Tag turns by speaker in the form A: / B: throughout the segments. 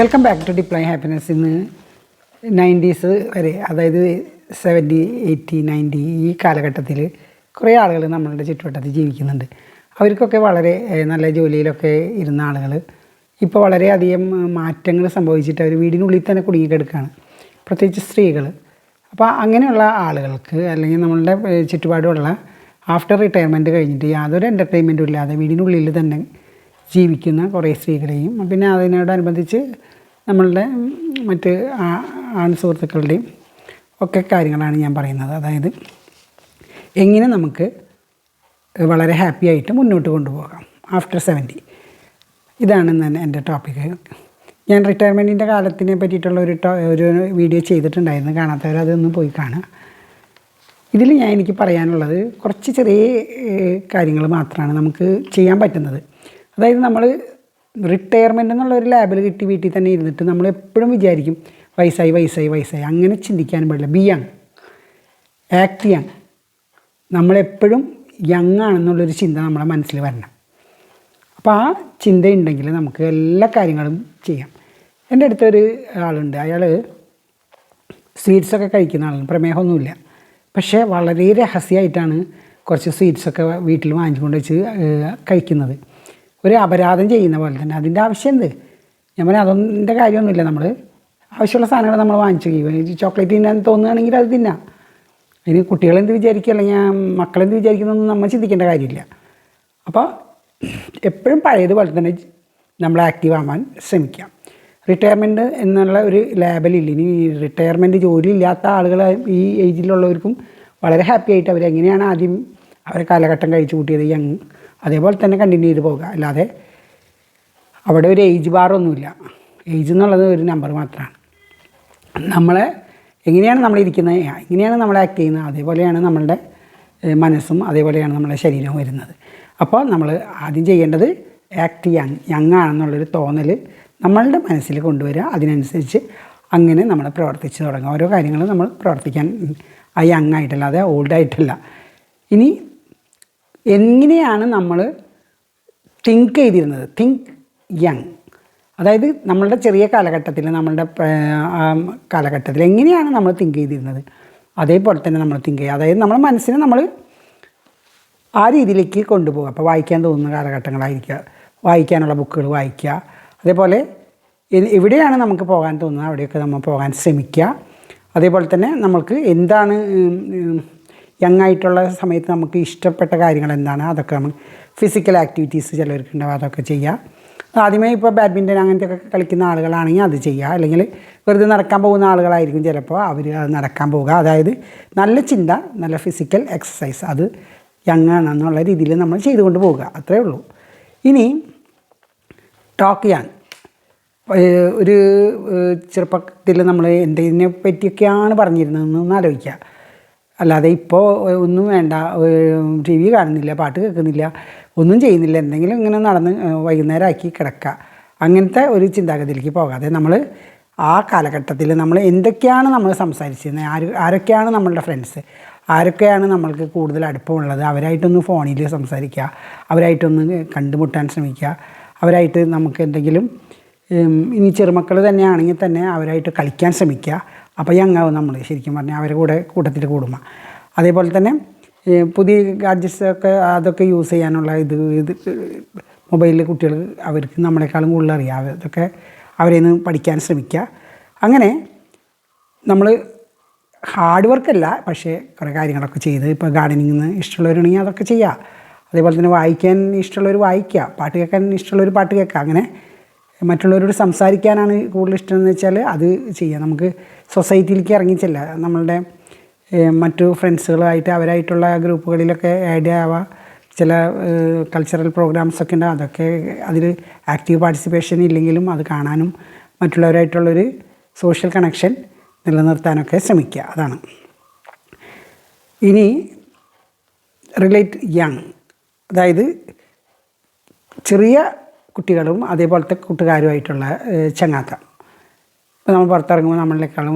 A: Welcome back to deploy happiness ഇന്ന് nineties വരെ അതായത് സെവന്റി എയ്റ്റി നയന്റി ഈ കാലഘട്ടത്തിൽ കുറേ ആളുകൾ നമ്മളുടെ ചുറ്റുവട്ടത്തിൽ ജീവിക്കുന്നുണ്ട്. അവർക്കൊക്കെ വളരെ നല്ല ജോലിയിലൊക്കെ ഇരുന്ന ആളുകൾ ഇപ്പോൾ വളരെയധികം മാറ്റങ്ങൾ സംഭവിച്ചിട്ട് അവർ വീടിനുള്ളിൽ തന്നെ കുടുങ്ങിക്കിടക്കുകയാണ് പ്രത്യേകിച്ച് സ്ത്രീകൾ അപ്പോൾ അങ്ങനെയുള്ള ആളുകൾക്ക് അല്ലെങ്കിൽ നമ്മളുടെ ചുറ്റുപാടുമുള്ള ആഫ്റ്റർ റിട്ടയർമെന്റ് കഴിഞ്ഞിട്ട് യാതൊരു എന്റർടൈൻമെന്റും ഇല്ലാതെ വീടിനുള്ളിൽ തന്നെ ജീവിക്കുന്ന കുറേ സ്ത്രീകളെയും പിന്നെ അതിനോടനുബന്ധിച്ച് നമ്മളുടെ മറ്റ് ആൺ സുഹൃത്തുക്കളുടെയും ഒക്കെ കാര്യങ്ങളാണ് ഞാൻ പറയുന്നത്. അതായത് എങ്ങനെ നമുക്ക് വളരെ ഹാപ്പി ആയിട്ട് മുന്നോട്ട് കൊണ്ടുപോകാം ആഫ്റ്റർ സെവന്റി. ഇതാണ് എന്റെ ടോപ്പിക്ക്. ഞാൻ റിട്ടയർമെന്റിന്റെ കാലത്തിനെ പറ്റിയിട്ടുള്ള ഒരു ഒരു വീഡിയോ ചെയ്തിട്ടുണ്ടായിരുന്നു. കാണാത്തവർ അതൊന്ന് പോയി കാണുക. ഇതിൽ ഞാൻ എനിക്ക് പറയാനുള്ളത് കുറച്ച് ചെറിയ കാര്യങ്ങൾ മാത്രമാണ് നമുക്ക് ചെയ്യാൻ പറ്റുന്നത്. അതായത് നമ്മൾ റിട്ടയർമെന്റ് എന്നുള്ള ഒരു ലാബിൽ കിട്ടി വീട്ടിൽ തന്നെ ഇരുന്നിട്ട് നമ്മൾ എപ്പോഴും വിചാരിക്കും വയസ്സായി വയസ്സായി വയസ്സായി. അങ്ങനെ ചിന്തിക്കാനും പാടില്ല. ബി യങ് ആക്ട് യങ് നമ്മളെപ്പോഴും യങ് ആണെന്നുള്ളൊരു ചിന്ത നമ്മുടെ മനസ്സിൽ വരണം. അപ്പോൾ ആ ചിന്തയുണ്ടെങ്കിൽ നമുക്ക് എല്ലാ കാര്യങ്ങളും ചെയ്യാം. എന്റെ അടുത്തൊരു ആളുണ്ട്. അയാൾ സ്വീറ്റ്സൊക്കെ കഴിക്കുന്ന ആളാണ്. പ്രമേഹമൊന്നുമില്ല. പക്ഷേ വളരെ രഹസ്യമായിട്ടാണ് കുറച്ച് സ്വീറ്റ്സൊക്കെ വീട്ടിൽ വാങ്ങിച്ചുകൊണ്ട് വെച്ച് കഴിക്കുന്നത്. ഒരു അപരാധം ചെയ്യുന്ന പോലെ തന്നെ. അതിന്റെ ആവശ്യം എന്ത്? ഞാൻ പറഞ്ഞാൽ അതൊന്നിന്റെ കാര്യമൊന്നുമില്ല നമ്മൾ ആവശ്യമുള്ള സാധനങ്ങൾ നമ്മൾ വാങ്ങിച്ചു. കഴിയും ചോക്ലേറ്റ് തിന്നാൻ തോന്നുകയാണെങ്കിൽ അത് തിന്നാം. അതിന് കുട്ടികളെന്ത് വിചാരിക്കുക അല്ലെങ്കിൽ മക്കളെന്ത് വിചാരിക്കുന്നൊന്നും നമ്മൾ ചിന്തിക്കേണ്ട കാര്യമില്ല. അപ്പോൾ എപ്പോഴും പഴയതുപോലെ തന്നെ നമ്മൾ ആക്റ്റീവ് ആവാൻ ശ്രമിക്കാം. റിട്ടയർമെന്റ് എന്നുള്ള ഒരു ലേബലില്ല ഇനി റിട്ടയർമെന്റ് ജോലി ഇല്ലാത്ത ആളുകൾ ഈ ഏജിലുള്ളവർക്കും വളരെ ഹാപ്പി ആയിട്ട് അവരെങ്ങനെയാണ് ആദ്യം അവരെ കാലഘട്ടം കഴിച്ചു കൂട്ടിയത്? യങ് അതേപോലെ തന്നെ കണ്ടിന്യൂ ചെയ്ത് പോകുക അല്ലാതെ അവിടെ ഒരു ഏജ് ബാറൊന്നുമില്ല ഏജ് എന്നുള്ളത് ഒരു നമ്പർ മാത്രമാണ്. നമ്മളെ എങ്ങനെയാണ് നമ്മൾ ഇരിക്കുന്നത്? എങ്ങനെയാണ് നമ്മൾ ആക്ട് ചെയ്യുന്നത്. അതേപോലെയാണ് നമ്മളുടെ മനസ്സും അതേപോലെയാണ് നമ്മുടെ ശരീരവും വരുന്നത്. അപ്പോൾ നമ്മൾ ആദ്യം ചെയ്യേണ്ടത് ആക്ട് യങ് യങ് ആണെന്നുള്ളൊരു തോന്നൽ നമ്മളുടെ മനസ്സിൽ കൊണ്ടുവരിക. അതിനനുസരിച്ച് അങ്ങനെ നമ്മൾ പ്രവർത്തിച്ച് തുടങ്ങുക. ഓരോ കാര്യങ്ങളും നമ്മൾ പ്രവർത്തിക്കാൻ ആ യങ് ആയിട്ടല്ല അതെ ഓൾഡായിട്ടല്ല ഇനി എങ്ങനെയാണ് നമ്മൾ തിങ്ക് ചെയ്തിരുന്നത്? തിങ്ക് യങ് അതായത് നമ്മളുടെ ചെറിയ കാലഘട്ടത്തിൽ നമ്മളുടെ കാലഘട്ടത്തിൽ എങ്ങനെയാണ് നമ്മൾ തിങ്ക് ചെയ്തിരുന്നത്? അതേപോലെ തന്നെ നമ്മൾ തിങ്ക് ചെയ്യുക. അതായത് നമ്മുടെ മനസ്സിനെ നമ്മൾ ആ രീതിയിലേക്ക് കൊണ്ടുപോകുക അപ്പോൾ വായിക്കാൻ തോന്നുന്ന കാലഘട്ടങ്ങളായിരിക്കുക. വായിക്കാനുള്ള ബുക്കുകൾ വായിക്കുക. അതേപോലെ എവിടെയാണ് നമുക്ക് പോകാൻ തോന്നുന്നത്? അവിടെയൊക്കെ നമ്മൾ പോകാൻ ശ്രമിക്കുക. അതേപോലെ തന്നെ നമ്മൾക്ക് എന്താണ് യങ് ആയിട്ടുള്ള സമയത്ത് നമുക്ക് ഇഷ്ടപ്പെട്ട കാര്യങ്ങൾ എന്താണ് അതൊക്കെ നമ്മൾ ഫിസിക്കൽ ആക്ടിവിറ്റീസ് ചിലർക്ക് ഉണ്ടാവും അതൊക്കെ ചെയ്യുക ആദ്യമേ ഇപ്പോൾ ബാഡ്മിന്റൺ അങ്ങനത്തെ ഒക്കെ കളിക്കുന്ന ആളുകളാണെങ്കിൽ അത് ചെയ്യുക അല്ലെങ്കിൽ വെറുതെ നടക്കാൻ പോകുന്ന ആളുകളായിരിക്കും ചിലപ്പോൾ അവർ അത് നടക്കാൻ പോവുക അതായത് നല്ല ചിന്ത നല്ല ഫിസിക്കൽ എക്സസൈസ് അത് യങ് ആണെന്നുള്ള രീതിയിൽ നമ്മൾ ചെയ്തുകൊണ്ട് പോവുക അത്രേ ഉള്ളൂ. ഇനി ടോക്ക് ചെയ്യാൻ. ഒരു ചെറുപ്പത്തിൽ നമ്മൾ എന്തിനെ പറ്റിയൊക്കെയാണ് പറഞ്ഞിരുന്നതെന്ന് ആലോചിക്കുക. അല്ലാതെ ഇപ്പോൾ ഒന്നും വേണ്ട. ടി വി കാണുന്നില്ല പാട്ട് കേൾക്കുന്നില്ല ഒന്നും ചെയ്യുന്നില്ല. എന്തെങ്കിലും ഇങ്ങനെ നടന്ന് വൈകുന്നേരം ആക്കി കിടക്കുക. അങ്ങനത്തെ ഒരു ചിന്താഗതിയിലേക്ക് പോകാതെ നമ്മൾ ആ കാലഘട്ടത്തിൽ നമ്മൾ എന്തൊക്കെയാണ് നമ്മൾ സംസാരിച്ചിരുന്നത്? ആര് ആരൊക്കെയാണ് നമ്മളുടെ ഫ്രണ്ട്സ് ആരൊക്കെയാണ് നമ്മൾക്ക് കൂടുതൽ അടുപ്പമുള്ളത്? അവരായിട്ടൊന്ന് ഫോണിൽ സംസാരിക്കുക. അവരായിട്ടൊന്ന് കണ്ടുമുട്ടാൻ ശ്രമിക്കുക. അവരായിട്ട് നമുക്ക് എന്തെങ്കിലും ഇനി ചെറുമക്കൾ തന്നെയാണെങ്കിൽ തന്നെ അവരായിട്ട് കളിക്കാൻ ശ്രമിക്കുക. അപ്പോൾ യങ്ങാവും നമ്മൾ ശരിക്കും പറഞ്ഞാൽ അവരുടെ കൂടെ കൂട്ടത്തിൽ കൂടുമ്പോൾ അതേപോലെ തന്നെ പുതിയ ഗാഡ്ജറ്റ്സ് ഒക്കെ അതൊക്കെ യൂസ് ചെയ്യാനുള്ള ഇത് ഇത് മൊബൈലിൽ കുട്ടികൾ അവർക്ക് നമ്മളെക്കാളും കൂടുതൽ അറിയാം. അതൊക്കെ അവരെ നിന്ന് പഠിക്കാൻ ശ്രമിക്കുക. അങ്ങനെ നമ്മൾ ഹാർഡ് വർക്കല്ല പക്ഷേ കുറേ കാര്യങ്ങളൊക്കെ ചെയ്ത് ഇപ്പോൾ ഗാർഡനിങ്ങിന് ഇഷ്ടമുള്ളവരുണ്ടെങ്കിൽ അതൊക്കെ ചെയ്യുക. അതേപോലെ തന്നെ വായിക്കാൻ ഇഷ്ടമുള്ളവർ വായിക്കുക പാട്ട് കേൾക്കാൻ ഇഷ്ടമുള്ളവർ പാട്ട് കേൾക്കുക. അങ്ങനെ മറ്റുള്ളവരോട് സംസാരിക്കാനാണ് കൂടുതൽ ഇഷ്ടം എന്ന് വെച്ചാൽ അത് ചെയ്യാം. നമുക്ക് സൊസൈറ്റിയിലേക്ക് ഇറങ്ങിച്ചല്ല നമ്മളുടെ മറ്റു ഫ്രണ്ട്സുകളായിട്ട് അവരായിട്ടുള്ള ഗ്രൂപ്പുകളിലൊക്കെ ആഡ് ആവാം. ചില കൾച്ചറൽ പ്രോഗ്രാംസ് ഒക്കെ ഉണ്ട് അതൊക്കെ അതിൽ ആക്റ്റീവ് പാർട്ടിസിപ്പേഷൻ ഇല്ലെങ്കിലും അത് കാണാനും മറ്റുള്ളവരായിട്ടുള്ളൊരു സോഷ്യൽ കണക്ഷൻ നിലനിർത്താനൊക്കെ ശ്രമിക്കുക. അതാണ്. ഇനി റിലേറ്റ് യങ് അതായത് ചെറിയ കുട്ടികളും അതേപോലത്തെ കൂട്ടുകാരുമായിട്ടുള്ള ചങ്ങാത്ത. ഇപ്പോൾ നമ്മൾ പുറത്തിറങ്ങുമ്പോൾ നമ്മളെക്കാളും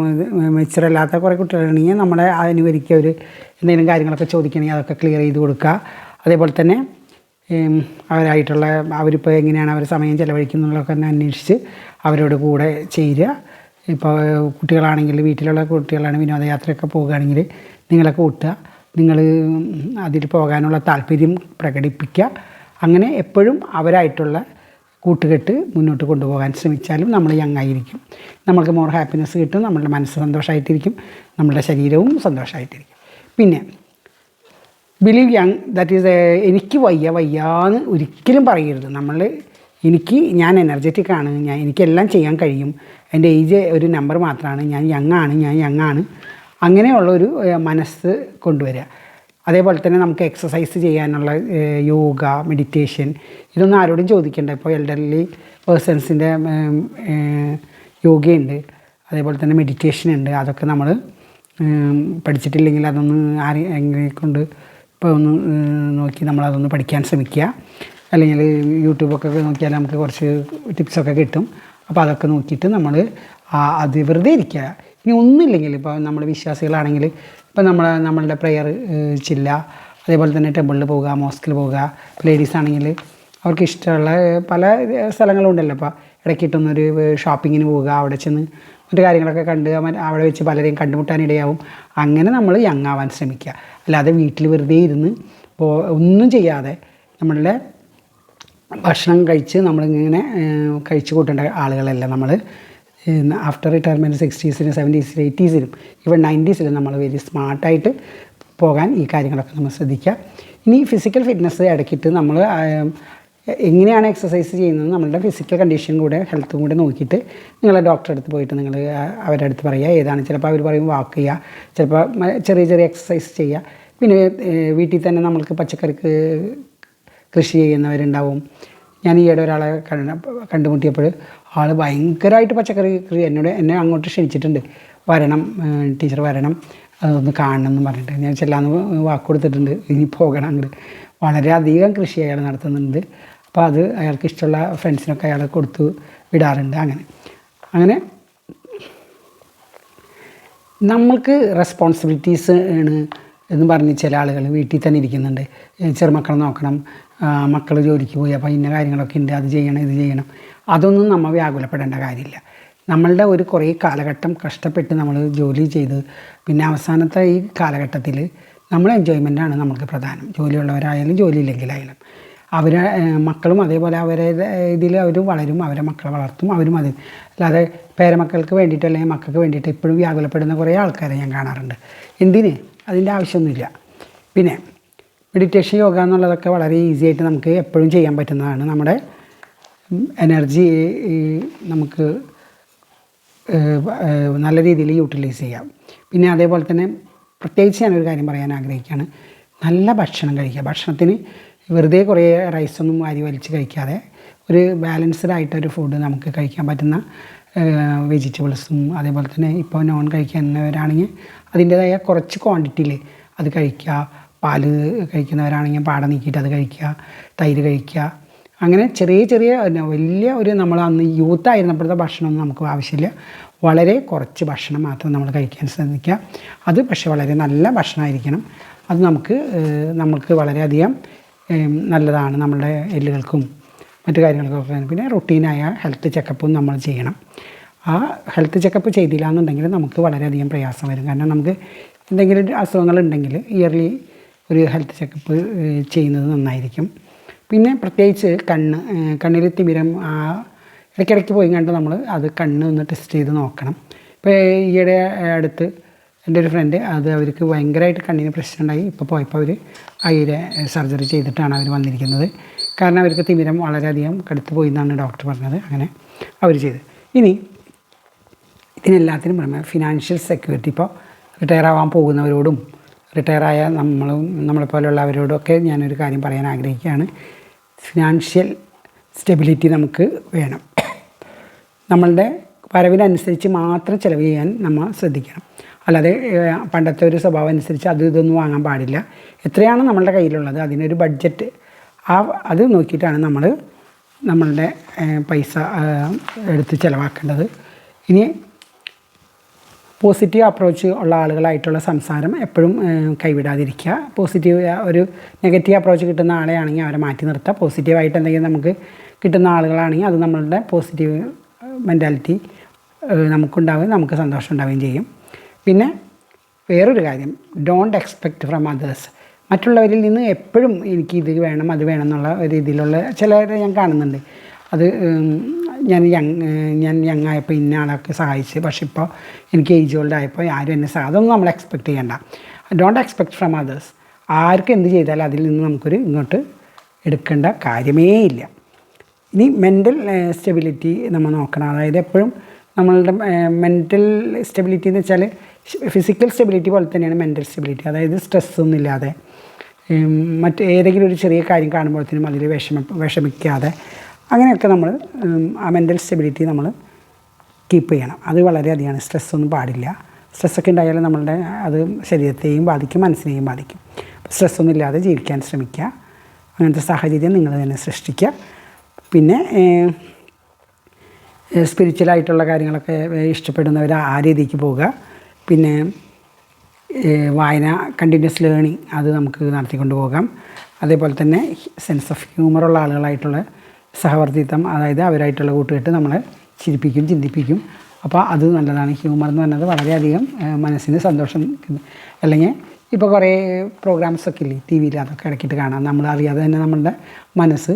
A: മെച്ചറല്ലാത്ത കുറേ കുട്ടികളുണ്ടെങ്കിൽ നമ്മളെ അനുകരിക്കുക അവർ എന്തെങ്കിലും കാര്യങ്ങളൊക്കെ ചോദിക്കണമെങ്കിൽ അതൊക്കെ ക്ലിയർ ചെയ്ത് കൊടുക്കുക. അതേപോലെ തന്നെ അവരായിട്ടുള്ള അവരിപ്പോൾ എങ്ങനെയാണ് അവർ സമയം ചിലവഴിക്കുന്നുള്ളതൊക്കെ തന്നെ അന്വേഷിച്ച് അവരോട് കൂടെ ചേരുക. ഇപ്പോൾ കുട്ടികളാണെങ്കിൽ വീട്ടിലുള്ള കുട്ടികളാണ് വിനോദയാത്രയൊക്കെ പോകുകയാണെങ്കിൽ നിങ്ങളെ കൂട്ടുക. നിങ്ങൾ അതിൽ പോകാനുള്ള താല്പര്യം പ്രകടിപ്പിക്കുക. അങ്ങനെ എപ്പോഴും അവരായിട്ടുള്ള കൂട്ടുകെട്ട് മുന്നോട്ട് കൊണ്ടുപോകാൻ ശ്രമിച്ചാലും നമ്മൾ യങ് ആയിരിക്കും. നമ്മൾക്ക് മോർ ഹാപ്പിനെസ് കിട്ടും നമ്മളുടെ മനസ്സ് സന്തോഷമായിട്ടിരിക്കും നമ്മളുടെ ശരീരവും സന്തോഷമായിട്ടിരിക്കും പിന്നെ ബിലീവ് യങ് ദാറ്റ് ഈസ് എനിക്ക് വയ്യ വയ്യാന്ന് ഒരിക്കലും പറയരുത്. നമ്മൾ എനിക്ക് ഞാൻ എനർജറ്റിക് ആണ് ഞാൻ എനിക്കെല്ലാം ചെയ്യാൻ കഴിയും. എന്റെ ഏജ് ഒരു നമ്പർ മാത്രമാണ് ഞാൻ യങ് ആണ് ഞാൻ യങ് ആണ്. അങ്ങനെയുള്ളൊരു മനസ്സ് കൊണ്ടുവരിക. അതേപോലെ തന്നെ നമുക്ക് എക്സസൈസ് ചെയ്യാനുള്ള യോഗ മെഡിറ്റേഷൻ ഇതൊന്നും ആരോടും ചോദിക്കേണ്ട. ഇപ്പോൾ എൽഡർലി പേഴ്സൺസിന്റെ യോഗയുണ്ട്. അതേപോലെ തന്നെ മെഡിറ്റേഷൻ ഉണ്ട്. അതൊക്കെ നമ്മൾ പഠിച്ചിട്ടില്ലെങ്കിൽ അതൊന്ന് ആരെങ്കിലും കൊണ്ട് ഇപ്പോൾ ഒന്ന് നോക്കി നമ്മളതൊന്ന് പഠിക്കാൻ ശ്രമിക്കുക. അല്ലെങ്കിൽ യൂട്യൂബൊക്കെ നോക്കിയാൽ നമുക്ക് കുറച്ച് ടിപ്സൊക്കെ കിട്ടും. അപ്പോൾ അതൊക്കെ നോക്കിയിട്ട് നമ്മൾ അത് വെറുതെ ഇരിക്കുക. ഇനി ഒന്നുമില്ലെങ്കിൽ ഇപ്പോൾ നമ്മൾ വിശ്വാസികളാണെങ്കിൽ ഇപ്പോൾ നമ്മൾ നമ്മളുടെ പ്രെയർ ചില്ല അതേപോലെ തന്നെ ടെമ്പിളിൽ പോവുക മോസ്കിൽ പോവുക ലേഡീസ് ആണെങ്കിൽ അവർക്ക് ഇഷ്ടമുള്ള പല സ്ഥലങ്ങളും ഉണ്ടല്ലോ. ഇടയ്ക്ക് ഇടയ്ക്കിട്ടൊന്നൊരു ഷോപ്പിങ്ങിന് പോവുക അവിടെ ചെന്ന് മറ്റു കാര്യങ്ങളൊക്കെ കണ്ട് അവിടെ വെച്ച് പലരെയും കണ്ടുമുട്ടാനിടയാവും അങ്ങനെ നമ്മൾ യങ് ആവാൻ ശ്രമിക്കുക. അല്ലാതെ വീട്ടിൽ വെറുതെ ഇരുന്ന് ഇപ്പോൾ ഒന്നും ചെയ്യാതെ നമ്മളുടെ ഭക്ഷണം കഴിച്ച് നമ്മളിങ്ങനെ കഴിച്ചു കൂട്ടേണ്ട ആളുകളല്ല നമ്മൾ. ആഫ്റ്റർ റിട്ടയർമെന്റ് സിക്സ്റ്റീസിലും സെവന്റീസിലും എയ്റ്റീസിലും ഇവൺ നയന്റീസിലും നമ്മൾ വെരി സ്മാർട്ടായിട്ട് പോകാൻ ഈ കാര്യങ്ങളൊക്കെ നമ്മൾ ശ്രദ്ധിക്കുക. ഇനി ഫിസിക്കൽ ഫിറ്റ്നസ് ഇടയ്ക്കിട്ട് നമ്മൾ എങ്ങനെയാണ് എക്സസൈസ് ചെയ്യുന്നത് നമ്മളുടെ ഫിസിക്കൽ കണ്ടീഷൻ കൂടെ ഹെൽത്തും കൂടെ നോക്കിയിട്ട് നിങ്ങൾ ഡോക്ടറെ അടുത്ത് പോയിട്ട് നിങ്ങൾ അവരുടെ അടുത്ത് പറയുക. ഏതാണ്? ചിലപ്പോൾ അവർ പറയും വാക്ക് ചെയ്യുക. ചിലപ്പോൾ ചെറിയ ചെറിയ എക്സസൈസ് ചെയ്യുക. പിന്നെ വീട്ടിൽ തന്നെ നമ്മൾക്ക് പച്ചക്കറിക്ക് കൃഷി ചെയ്യുന്നവരുണ്ടാവും. ഞാൻ ഈയിടെ ഒരാളെ കണ്ട കണ്ടുമുട്ടിയപ്പോൾ ആൾ ഭയങ്കരമായിട്ട് പച്ചക്കറി കൃഷി എന്നോട് എന്നെ അങ്ങോട്ട് ക്ഷണിച്ചിട്ടുണ്ട്. വരണം ടീച്ചർ വരണം. അതൊന്ന് കാണണം എന്ന് പറഞ്ഞിട്ട് ഞാൻ ചെല്ലാന്ന് വാക്ക് കൊടുത്തിട്ടുണ്ട്. ഇനി പോകണം അങ്ങോട്ട് വളരെയധികം കൃഷി അയാൾ നടത്തുന്നുണ്ട്. അപ്പോൾ അത് അയാൾക്ക് ഇഷ്ടമുള്ള ഫ്രണ്ട്സിനൊക്കെ അയാൾ കൊടുത്തു വിടാറുണ്ട് അങ്ങനെ. അങ്ങനെ നമ്മൾക്ക് റെസ്പോൺസിബിലിറ്റീസ് ആണ് എന്ന് പറഞ്ഞ് ചില ആളുകൾ വീട്ടിൽ തന്നെ ഇരിക്കുന്നുണ്ട്. ചെറുമക്കളെ നോക്കണം. മക്കൾ ജോലിക്ക് പോയി. അപ്പോൾ ഇന്ന കാര്യങ്ങളൊക്കെ ഉണ്ട്. അത് ചെയ്യണം ഇത് ചെയ്യണം. അതൊന്നും നമ്മൾ വ്യാകുലപ്പെടേണ്ട കാര്യമില്ല. നമ്മളുടെ ഒരു കുറേ കാലഘട്ടം കഷ്ടപ്പെട്ട് നമ്മൾ ജോലി ചെയ്ത് പിന്നെ അവസാനത്തെ ഈ കാലഘട്ടത്തിൽ നമ്മൾ എൻജോയ്മെന്റാണ് നമുക്ക് പ്രധാനം. ജോലിയുള്ളവരായാലും ജോലി ഇല്ലെങ്കിലായാലും അവരെ മക്കളും അതേപോലെ അവരെ ഇതിൽ അവർ വളരും അവരെ മക്കളെ വളർത്തും അവരും അത് അല്ലാതെ പേരമക്കൾക്ക് വേണ്ടിയിട്ട് അല്ലെങ്കിൽ മക്കൾക്ക് വേണ്ടിയിട്ട് ഇപ്പോഴും വ്യാകുലപ്പെടുന്ന കുറേ ആൾക്കാരെ ഞാൻ കാണാറുണ്ട്. എന്തിന്? അതിന്റെ ആവശ്യമൊന്നുമില്ല. പിന്നെ മെഡിറ്റേഷൻ യോഗ എന്നുള്ളതൊക്കെ വളരെ ഈസി ആയിട്ട് നമുക്ക് എപ്പോഴും ചെയ്യാൻ പറ്റുന്നതാണ് നമ്മുടെ എനർജി നമുക്ക് നല്ല രീതിയിൽ യൂട്ടിലൈസ് ചെയ്യാം. പിന്നെ അതേപോലെ തന്നെ പ്രത്യേകിച്ച് ഞാനൊരു കാര്യം പറയാൻ ആഗ്രഹിക്കുകയാണ്. നല്ല ഭക്ഷണം കഴിക്കുക. ഭക്ഷണത്തിന് വെറുതെ കുറേ റൈസൊന്നും വാരി വലിച്ച് കഴിക്കാതെ ഒരു ബാലൻസ്ഡ് ആയിട്ടൊരു ഫുഡ് നമുക്ക് കഴിക്കാൻ പറ്റുന്ന വെജിറ്റബിൾസും അതേപോലെ തന്നെ ഇപ്പോൾ നോൺ കഴിക്കുന്നവരാണെങ്കിൽ അതിന്റേതായ കുറച്ച് ക്വാണ്ടിറ്റിയിൽ അത് കഴിക്കുക. പാൽ കഴിക്കുന്നവരാണെങ്കിൽ പാട നീക്കിയിട്ട് അത് കഴിക്കുക. തൈര് കഴിക്കുക. അങ്ങനെ ചെറിയ ചെറിയ വലിയ ഒരു നമ്മൾ അന്ന് യൂത്ത് ആയിരുന്നപ്പോഴത്തെ ഭക്ഷണമൊന്നും നമുക്ക് ആവശ്യമില്ല. വളരെ കുറച്ച് ഭക്ഷണം മാത്രം നമ്മൾ കഴിക്കാൻ ശ്രമിക്കുക അത് പക്ഷേ വളരെ നല്ല ഭക്ഷണമായിരിക്കണം. അത് നമുക്ക് നമുക്ക് വളരെയധികം നല്ലതാണ് നമ്മുടെ എല്ലുകൾക്കും മറ്റു കാര്യങ്ങൾക്കൊക്കെ പിന്നെ റൊട്ടീനായ ഹെൽത്ത് ചെക്കപ്പും നമ്മൾ ചെയ്യണം. ആ ഹെൽത്ത് ചെക്കപ്പ് ചെയ്തില്ല എന്നുണ്ടെങ്കിൽ നമുക്ക് വളരെയധികം പ്രയാസം വരും. കാരണം നമുക്ക് എന്തെങ്കിലും അസുഖങ്ങളുണ്ടെങ്കിൽ ഇയർലി ഒരു ഹെൽത്ത് ചെക്കപ്പ് ചെയ്യുന്നത് നന്നായിരിക്കും. പിന്നെ പ്രത്യേകിച്ച് കണ്ണ് കണ്ണിലെ തിമിരം ഇടയ്ക്കിടയ്ക്ക് പോയി കണ്ട് നമ്മൾ അത് കണ്ണ് ഒന്ന് ടെസ്റ്റ് ചെയ്ത് നോക്കണം. ഇപ്പോൾ ഈയിടെ അടുത്ത് എന്റെ ഒരു ഫ്രണ്ട് അത് അവർക്ക് ഭയങ്കരമായിട്ട് കണ്ണിന് പ്രശ്നമുണ്ടായി. ഇപ്പോൾ പോയപ്പോൾ അവർ അയിലെ സർജറി ചെയ്തിട്ടാണ് അവർ വന്നിരിക്കുന്നത്. കാരണം അവർക്ക് തിമിരം വളരെയധികം കടുത്ത് പോയി എന്നാണ് ഡോക്ടർ പറഞ്ഞത്. അങ്ങനെ അവർ ചെയ്ത്. ഇനി ഇതിനെല്ലാത്തിനും പുറമെ ഫിനാൻഷ്യൽ സെക്യൂരിറ്റി ഇപ്പോൾ റിട്ടയർ ആവാൻ പോകുന്നവരോടും റിട്ടയറായ നമ്മളും നമ്മളെപ്പോലുള്ളവരോടൊക്കെ ഞാനൊരു കാര്യം പറയാൻ ആഗ്രഹിക്കുകയാണ്. ഫിനാൻഷ്യൽ സ്റ്റെബിലിറ്റി നമുക്ക് വേണം. നമ്മളുടെ വരവിനനുസരിച്ച് മാത്രം ചിലവ് ചെയ്യാൻ നമ്മൾ ശ്രദ്ധിക്കണം. അല്ലാതെ പണ്ടത്തെ ഒരു സ്വഭാവം അനുസരിച്ച് അത് ഇതൊന്നും വാങ്ങാൻ പാടില്ല. എത്രയാണ് നമ്മളുടെ കയ്യിലുള്ളത് അതിനൊരു ബഡ്ജറ്റ് ആ അത് നോക്കിയിട്ടാണ് നമ്മൾ നമ്മളുടെ പൈസ എടുത്ത് ചിലവാക്കേണ്ടത്. ഇനി പോസിറ്റീവ് അപ്രോച്ച് ഉള്ള ആളുകളായിട്ടുള്ള സംസാരം എപ്പോഴും കൈവിടാതിരിക്കുക. പോസിറ്റീവ് ഒരു നെഗറ്റീവ് അപ്രോച്ച് കിട്ടുന്ന ആളെയാണെങ്കിൽ അവരെ മാറ്റി നിർത്തുക. പോസിറ്റീവായിട്ട് എന്തെങ്കിലും നമുക്ക് കിട്ടുന്ന ആളുകളാണെങ്കിൽ അത് നമ്മളുടെ പോസിറ്റീവ് മെന്റാലിറ്റി നമുക്കുണ്ടാവുകയും നമുക്ക് സന്തോഷം ഉണ്ടാവുകയും ചെയ്യും. പിന്നെ വേറൊരു കാര്യം ഡോണ്ട് എക്സ്പെക്റ്റ് ഫ്രം അതേഴ്സ് മറ്റുള്ളവരിൽ നിന്ന് എപ്പോഴും എനിക്ക് ഇത് വേണം അത് വേണം എന്നുള്ള രീതിയിലുള്ള ചിലരെ ഞാൻ കാണുന്നുണ്ട്. അത് ഞാൻ യങ് ഞാൻ യങ് ആയപ്പോൾ ഇന്ന ആളൊക്കെ സഹായിച്ച്. പക്ഷെ ഇപ്പോൾ എനിക്ക് ഏജ് ഓൾഡ് ആയപ്പോൾ ആരും എന്നെ സഹായം അതൊന്നും നമ്മൾ എക്സ്പെക്റ്റ് ചെയ്യേണ്ട. ഡോണ്ട് എക്സ്പെക്ട് ഫ്രം അതേഴ്സ് ആർക്ക് എന്ത് ചെയ്താലും അതിൽ നിന്ന് നമുക്കൊരു ഇങ്ങോട്ട് എടുക്കേണ്ട കാര്യമേ ഇല്ല. ഇനി മെന്റൽ സ്റ്റെബിലിറ്റി നമ്മൾ നോക്കണം. അതായത് എപ്പോഴും നമ്മളുടെ മെന്റൽ സ്റ്റെബിലിറ്റി എന്ന് വെച്ചാൽ ഫിസിക്കൽ സ്റ്റെബിലിറ്റി പോലെ തന്നെയാണ് മെന്റൽ സ്റ്റെബിലിറ്റി അതായത് സ്ട്രെസ്സൊന്നും ഇല്ലാതെ മറ്റ് ഏതെങ്കിലും ഒരു ചെറിയ കാര്യം കാണുമ്പോഴത്തേനും അതിൽ വിഷമ വിഷമിക്കാതെ അങ്ങനെയൊക്കെ നമ്മൾ ആ മെന്റൽ സ്റ്റെബിലിറ്റി നമ്മൾ കീപ്പ് ചെയ്യണം. അത് വളരെയധികമാണ്. സ്ട്രെസ്സൊന്നും പാടില്ല. സ്ട്രെസ്സൊക്കെ ഉണ്ടായാലും നമ്മളുടെ അത് ശരീരത്തെയും ബാധിക്കും മനസ്സിനെയും ബാധിക്കും. സ്ട്രെസ്സൊന്നും ഇല്ലാതെ ജീവിക്കാൻ ശ്രമിക്കുക. അങ്ങനത്തെ സാഹചര്യം നിങ്ങൾ തന്നെ സൃഷ്ടിക്കുക. പിന്നെ സ്പിരിച്വലായിട്ടുള്ള കാര്യങ്ങളൊക്കെ ഇഷ്ടപ്പെടുന്നവർ ആ രീതിക്ക് പോവുക. പിന്നെ വായന കണ്ടിന്യൂസ് ലേണിംഗ് അത് നമുക്ക് നടത്തിക്കൊണ്ട് പോകാം. അതേപോലെ തന്നെ സെൻസ് ഓഫ് ഹ്യൂമറുള്ള ആളുകളായിട്ടുള്ള സഹവർത്തിത്വം അതായത് അവരായിട്ടുള്ള കൂട്ടുകെട്ട് നമ്മളെ ചിരിപ്പിക്കും ചിന്തിപ്പിക്കും. അപ്പോൾ അത് നല്ലതാണ്. ഹ്യൂമർ എന്ന് പറഞ്ഞത് വളരെയധികം മനസ്സിന് സന്തോഷം. അല്ലെങ്കിൽ ഇപ്പോൾ കുറേ പ്രോഗ്രാംസൊക്കെ ഇല്ലേ ടി വിയിൽ അതൊക്കെ ഇടയ്ക്കിട്ട് കാണാം. നമ്മൾ അറിയാതെ തന്നെ നമ്മളുടെ മനസ്സ്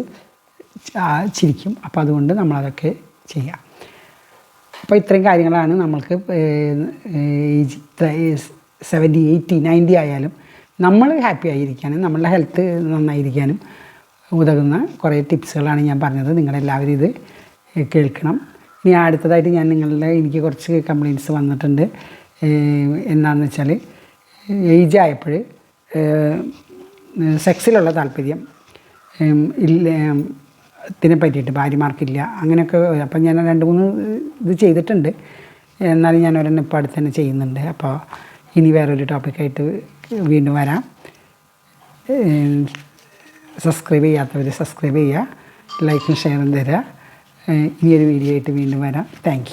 A: ചിരിക്കും. അപ്പോൾ അതുകൊണ്ട് നമ്മളതൊക്കെ ചെയ്യാം. അപ്പോൾ ഇത്രയും കാര്യങ്ങളാണ് നമ്മൾക്ക് സെവന്റി എയ്റ്റി നയന്റി ആയാലും നമ്മൾ ഹാപ്പി ആയിരിക്കാനും നമ്മളുടെ ഹെൽത്ത് നന്നായിരിക്കാനും ഉതകുന്ന കുറേ ടിപ്സുകളാണ് ഞാൻ പറഞ്ഞത്. നിങ്ങളെല്ലാവരും ഇത് കേൾക്കണം. ഇനി അടുത്തതായിട്ട് ഞാൻ നിങ്ങളുടെ എനിക്ക് കുറച്ച് കംപ്ലയിന്റ്സ് വന്നിട്ടുണ്ട്. എന്താണെന്ന് വെച്ചാൽ ഏജ് ആയപ്പോൾ സെക്സിലുള്ള താല്പര്യം ഇല്ല ത്തിനെ പറ്റിയിട്ട് ഭാര്യമാർക്കില്ല. അങ്ങനെയൊക്കെ അപ്പം ഞാൻ രണ്ട് മൂന്ന് ഇത് ചെയ്തിട്ടുണ്ട്. എന്നാലും ഞാൻ ഒരെണ്ണം ഇപ്പോൾ അടുത്ത് തന്നെ ചെയ്യുന്നുണ്ട്. അപ്പോൾ ഇനി വേറൊരു ടോപ്പിക്കായിട്ട് വീണ്ടും വരാം. സബ്സ്ക്രൈബ് ചെയ്യാത്തവർ സബ്സ്ക്രൈബ് ചെയ്യുക ലൈക്കും ഷെയറും തരിക ഇനിയൊരു വീഡിയോ ആയിട്ട് വീണ്ടും വരാം. താങ്ക്